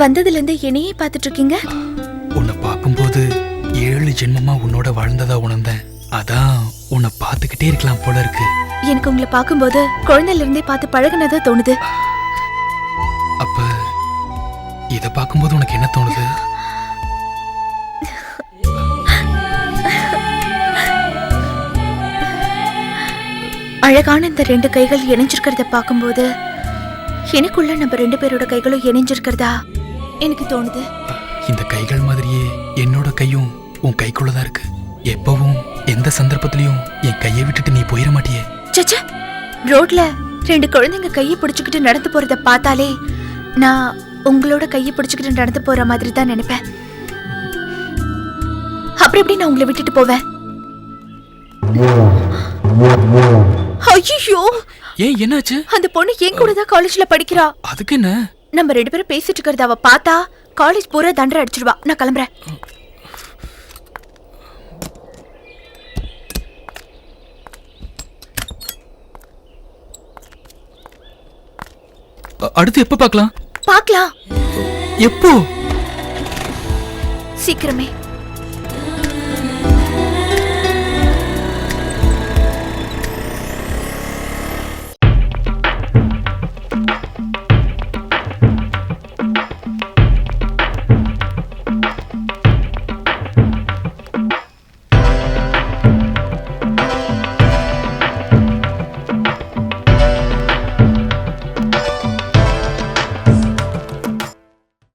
வந்ததுல இருந்து என்னையே பார்த்துட்டு இருக்கீங்க உன்னை பார்க்கும்போது ஏழு ஜென்மமா உன்னோட வாழ்ந்ததா உணர்ந்தேன். அதான் உன்னை பார்த்துக்கிட்டே இருக்கலாம் போல இருக்கு. எனக்கு உங்களை பார்க்கும்போது குழந்தையில இருந்தே பார்த்து பழகுனதா தோணுது. அப்ப இத பார்க்கும்போது உனக்கு என்ன தோணுது? அழகான இந்த ரெண்டு கைகள் இணைஞ்சிருக்கிறத பார்க்கும்போது எனக்குள்ள நம்ம ரெண்டு பேரோட கைகளும் இணைஞ்சிருக்கிறதா? எனக்கு தோணுது. இந்த கைகள் மாதிரியே என்னோட கையும் உன் கைக்குள்ளதான் இருக்கு. எப்பவும் எந்த சந்தர்ப்பத்திலையும் என் கையை விட்டுட்டு நீ போயிட மாட்டியே. சச்சா ரோட்ல ரெண்டு குழந்தைங்க கையை பிடிச்சுக்கிட்டு நடந்து போறத பார்த்தாலே நான் உங்களோட கையை பிடிச்சுக்கிட்டு நடந்து போற மாதிரி தான் நினைப்பேன். அப்புறம் எப்படி நான் உங்களை விட்டுட்டு போவேன்? ஐயோ ஏன் என்னாச்சு? அந்த பொண்ணு என் கூட தான் காலேஜ்ல படிக்கிறா. அதுக்கு என்ன நம்ம ரெண்டு பேரும் பேசிட்டு இருக்கிறத அவ பார்த்தா காலேஜ் பூரா தண்டரை அடிச்சிடுவா. நான் கிளம்புறேன். அடுத்து எப்ப பார்க்கலாம்? பார்க்கலாம். எப்போ? சீக்கிரமே.